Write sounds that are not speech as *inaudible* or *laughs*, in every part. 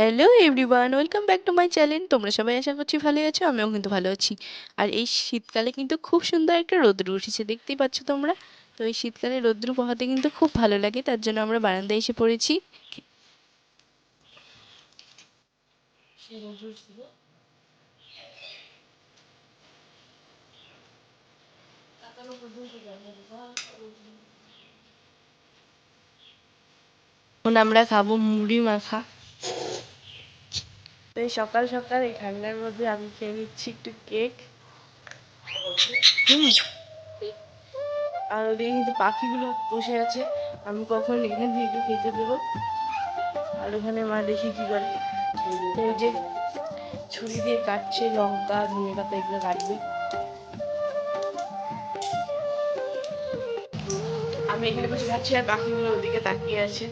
Hello everyone welcome back to my channel তোমরা সবাই আশা করছি ভালো আছো, আমিও কিন্তু ভালো আছি। আর এই শীতকালে কিন্তু খুব সুন্দর একটা রোদ্রু উঠেছে, দেখতেই পাচ্ছ তোমরা। তো এই শীতকালে রোদ্রু পোহাতে কিন্তু খুব ভালো লাগে, তার জন্য আমরা বারান্দায় এসে পড়েছি। আমরা খাব মুড়ি মাখা। তো এই সকাল সকাল এই ঠান্ডার মধ্যে আমি খেয়ে নিচ্ছি একটু কেক। আর ওদিকে কিন্তু পাখিগুলো বসে আছে। আমি কখন এখান থেকে একটু খেতে দেবো? আর ওখানে মা দেখি কি করে? এই যে ছুরি দিয়ে কাটছে লঙ্কা ধনে পাতা এগুলো কাটবে। আমি এখানে বসে খাচ্ছি আর পাখিগুলো ওদিকে তাকিয়ে আছে।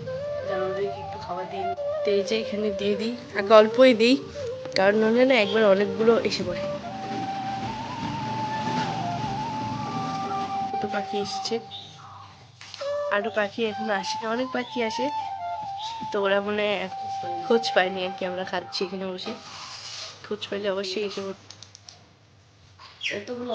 যেন ওদেরকে একটু খাবার দিই। তো এই যে এখানে দিয়ে দিই, আগে অল্পই দিই, কারণ নইলে না একবার অনেকগুলো এসে পড়ে। দুটো পাখি এসছে। আরও পাখি এখনও আসেনি, অনেক পাখি আসে, তো ওরা মনে খোঁজ পায়নি আর কি, আমরা খাচ্ছি এখানে বসে। খোঁজ পাইলে অবশ্যই এসে পড়তো এতগুলো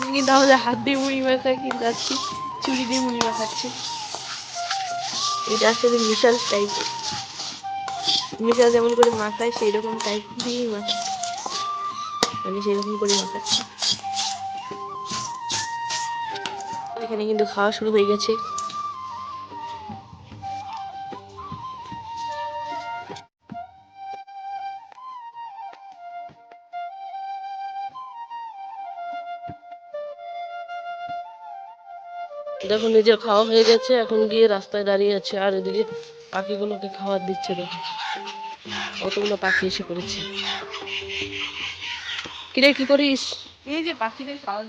দেয় তাহলে হাত দিয়ে মুড়ি মাখা কিন্তু যাচ্ছি? চুরি দিয়ে মুড়ি মাখাচ্ছি। এটা আসলে বিশাল টাইপ বিশাল যেমন করে মাখায় সেই রকম টাইপ দিয়েই মাখায়। আমি সেরকম করে মাখাচ্ছি। এখানে কিন্তু খাওয়া শুরু হয়ে গেছে। দেখো নিজের খাওয়া হয়ে গেছে এখন গিয়ে রাস্তায় দাঁড়িয়ে আছে আর এদিকে পাখিগুলোকে খাবার দিচ্ছে দেখো। কতগুলো পাখি এসে পড়েছে। কিরে কি করিস? এই যে পাখিদের খাওয়া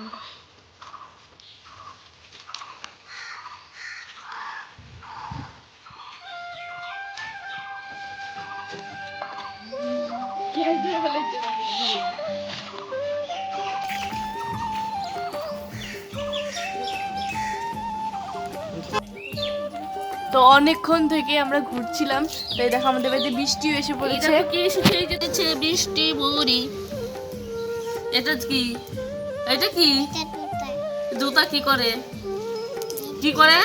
তো অনেকক্ষণ থেকে আমরা ঘুরছিলাম তাই দেখো আমাদের বাড়িতে বৃষ্টিও এসে পড়েছে। কি এসেছে এই বৃষ্টি বুড়ি এটা কি? এটা কি? জুতা কি করে? কি করে?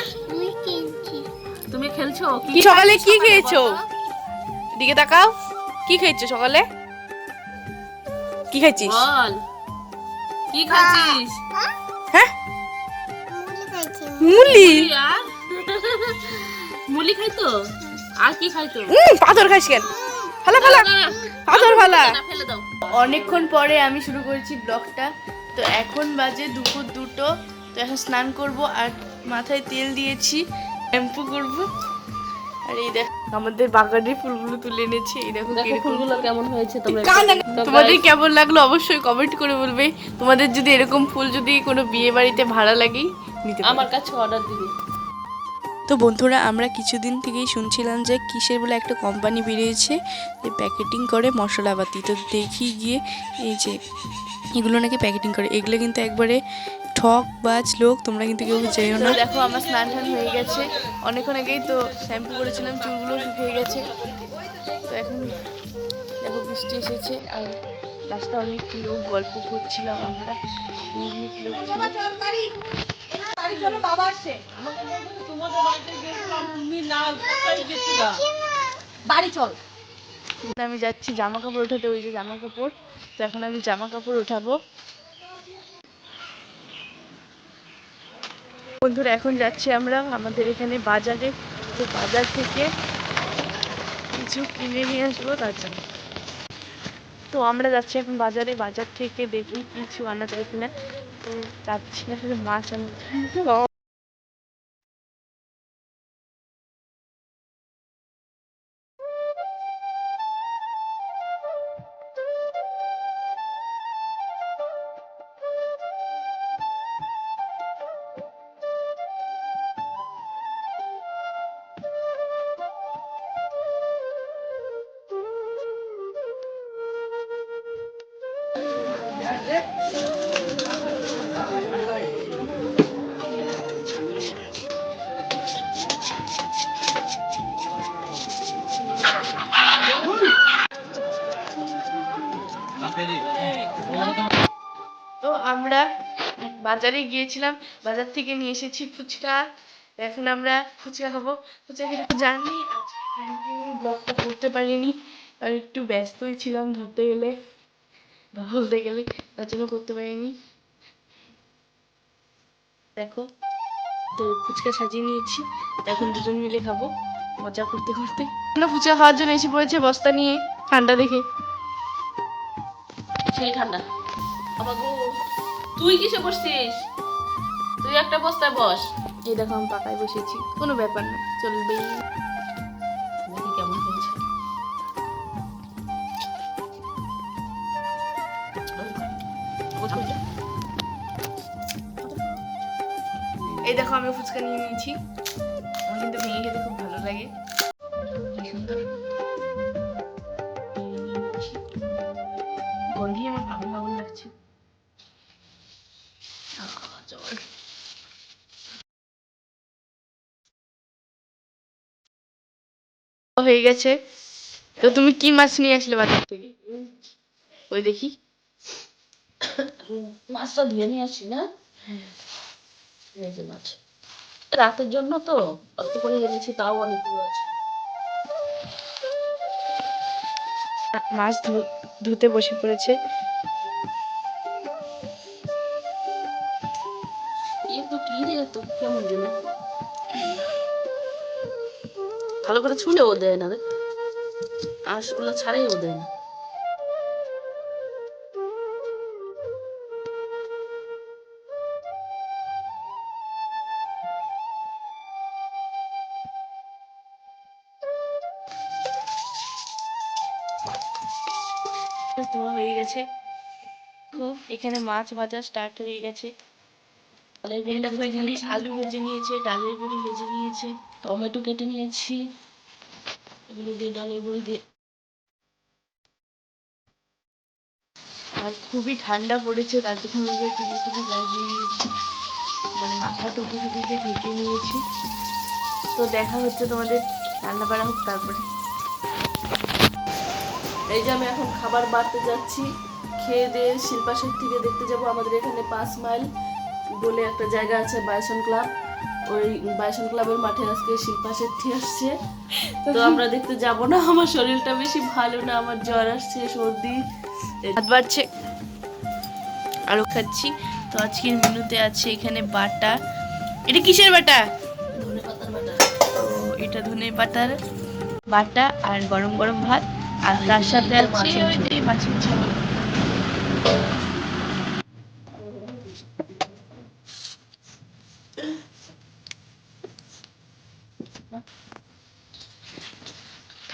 তুমি খেলছো? কি সকালে কি খেয়েছো? দিকে তাকাও। কি খেয়েছো সকালে? কি খাইছিস? বল। কি খাচ্ছিস হ্যাঁ? মুলি মুলি আর? *laughs* মুলি খাইতো আর কি খাইতো পাথর খাইস কেন? ফালা ফালা পাথর ফালা ফেলে দাও। অনেকক্ষণ পরে আমি শুরু করেছি ব্লগটা। তো এখন বাজে দুপুর দুটো। তো এখন স্নান করব আর মাথায় তেল দিয়েছি শ্যাম্পু করব। আর এই দেখ আমাদের বাগানের ফুলগুলো তুলে এনেছি। এই দেখো দেখো ফুলগুলো কেমন হয়েছে তোমরা তোমাদের কেমন লাগল অবশ্যই কমেন্ট করে বলবে। তোমাদের যদি এরকম ফুল যদি কোনো বিয়ে বাড়িতে ভাড়া লাগে নিতে আমার কাছে অর্ডার দিবি। তো বন্ধুরা আমরা কিছুদিন থেকেই শুনছিলাম যে কিসের বলে একটা কোম্পানি বেরিয়েছে যে প্যাকেটিং করে মশলাপাতি। তো দেখি গিয়ে এই যে এগুলো নাকি প্যাকেটিং করে। এগুলো কিন্তু একবারে ঠক বাজ লোক তোমরা কিন্তু কেউ যেও না। দেখো আমার স্নান টান হয়ে গেছে। অনেকক্ষণ আগেই তো শ্যাম্পু করেছিলাম চুলগুলো শুকিয়ে গেছে। তো এখন দেখো বৃষ্টি এসেছে। আর রাস্তা অনেক লোক গল্প করছিলাম আমরা। অনেক লোক ছিল। আমি যাচ্ছি জামা কাপড় ওঠাতে ওই যে জামা কাপড়। তো এখন আমি জামা কাপড় উঠাবো। বন্ধুরা, এখন যাচ্ছি আমরা আমাদের এখানে বাজারে। তো বাজার থেকে কিছু কিনে নিয়ে আসব তার জন্য। তো আমরা যাচ্ছি এখন বাজারে। বাজার থেকে দেখি কিছু আনা যায় কিনা। তো যাচ্ছি আসলে মাছ আনতে। আমরা বাজারে গিয়েছিলাম, বাজার থেকে নিয়ে এসেছি ফুচকা। এখন আমরা ফুচকা খাব। ফুচকা খেতে জানি ব্লগটা করতে পারিনি আর একটু ব্যস্তই ছিলাম ধরতে গেলে, বা বলতে গেলে, তার জন্য করতে পারিনি। দেখো, তো ফুচকা সাজিয়ে নিয়েছি, এখন দুজন মিলে খাব, মজা করতে করতে। ফুচকা খাওয়ার জন্য এসে পড়েছে বস্তা নিয়ে, ঠান্ডা দেখে। সেই ঠান্ডা। গো তুই কিসে বসছিস তুই একটা বস্তায় বস। এই দেখো আমি পাকায় বসেছি। কোনো ব্যাপার না চলবে। দেখি কেমন হয়েছে। এই দেখো আমি ফুচকা নিয়ে নিয়েছি। আমার কিন্তু ভেঙে খেতে খুব ভালো লাগে। হয়ে গেছে। তো তুমি কি মাছ নিয়ে আসলে বাজার থেকে? ওই দেখি। মাছটা ধুয়ে নিয়ে আসি না? মাছ। রাতের জন্য তো অল্প করে এনেছি তাও অনেকগুলো আছে। মাছ ধুতে বসে পড়েছে। একটু কি দিয়ে তো কেমন যেন? ভালো করে ছুলেও দেয় না রে। আঁশগুলো ছাড়াইও দেয় না। হয়ে গেছে। তো এখানে মাছ ভাজা স্টার্ট হয়ে গেছে। এই বড়ি দেখো এখানে আলু ভেজে নিয়েছে, ডালের বড়ি ভেজে নিয়েছে, টমেটো কেটে নিয়েছি। এগুলো দিয়ে ডালের বড়ি দিয়ে আর খুবই ঠান্ডা পড়েছে, তার জন্য টুপি টুপি লাগিয়ে নিয়েছি। মানে মাথা টুপি টুপিতে ঢেকে নিয়েছি। তো দেখা হচ্ছে তোমাদের রান্না বাড়া হোক তারপরে। এই যে আমি এখন খাবার বাড়তে যাচ্ছি। খেয়ে দিয়ে শিল্পা শেট্টিকে দেখতে যাব, আমাদের এখানে পাঁচ মাইল। বলে একটা জায়গা আছে বায়সন ক্লাব ওই বায়সন ক্লাবের মাঠে আজকে শিল্পা শেট্টি আসছে। তো আমরা দেখতে যাব না আমার শরীরটা বেশি ভালো না আমার জ্বর আসছে সর্দি। হাত বাড়ছে। আরও খাচ্ছি। তো আজকের মেনুতে আছে এখানে বাটা। এটা কিসের বাটা? বাটা। এটা ধনে পাতার বাটা আর গরম গরম ভাত। আর তার সাথে আছে মাছের ঝোল। ওই মাছের ঝোল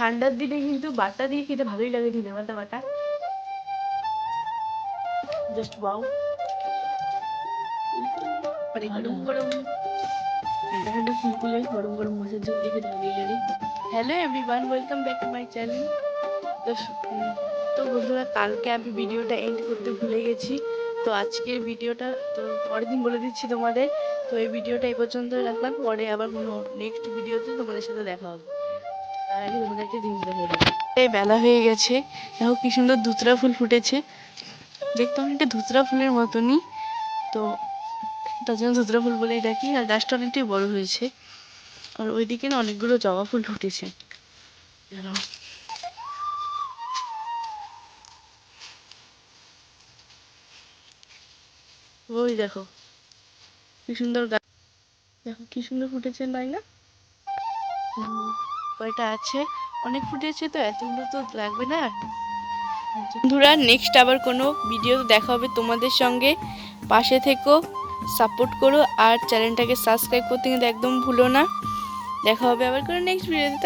ঠান্ডার দিনে কিন্তু বাটা দিয়ে খেতে ভালোই লাগে ধনে পাতা বাটা। জাস্ট ওয়াও মানে গরম গরম ঠান্ডা গরম গরম মাছের ঝোল দিয়ে খেতে ভালোই লাগে। Hello everyone welcome back to my channel তো তো বন্ধুরা কালকে আমি ভিডিওটা এন্ড করতে ভুলে গেছি। তো আজকের ভিডিওটা তো পরের দিন বলে দিচ্ছি তোমাদের। তো এই ভিডিওটা এই পর্যন্ত রাখলাম। পরে আবার কোনো নেক্সট ভিডিওতে তোমাদের সাথে দেখা হবে। এই বেলা। হয়ে গেছে। দেখো কি সুন্দর ধুতরা ফুল ফুটেছে। দেখতে অনেকটা ধুতরা ফুলের মতনই। তো তার জন্য ধুতরা ফুল বলেই ডাকি। আর গাছটা অনেকটাই বড় হয়েছে। আর ওইদিকে না অনেকগুলো জবা ফুল ফুটেছে। ওই দেখো। কি সুন্দর গাছ দেখো কি সুন্দর ফুটেছে নাই না? কয়টা আছে? অনেক ফুটেছে তো, এতগুলো তো লাগবে না। বন্ধুরা নেক্সট আবার কোনো ভিডিও দেখা হবে। তোমাদের সঙ্গে পাশে থেকো সাপোর্ট করো, আর চ্যানেলটাকে সাবস্ক্রাইব করতে কিন্তু একদম ভুলো না। দেখা হবে আবার কোনো নেক্সট ভিডিওতে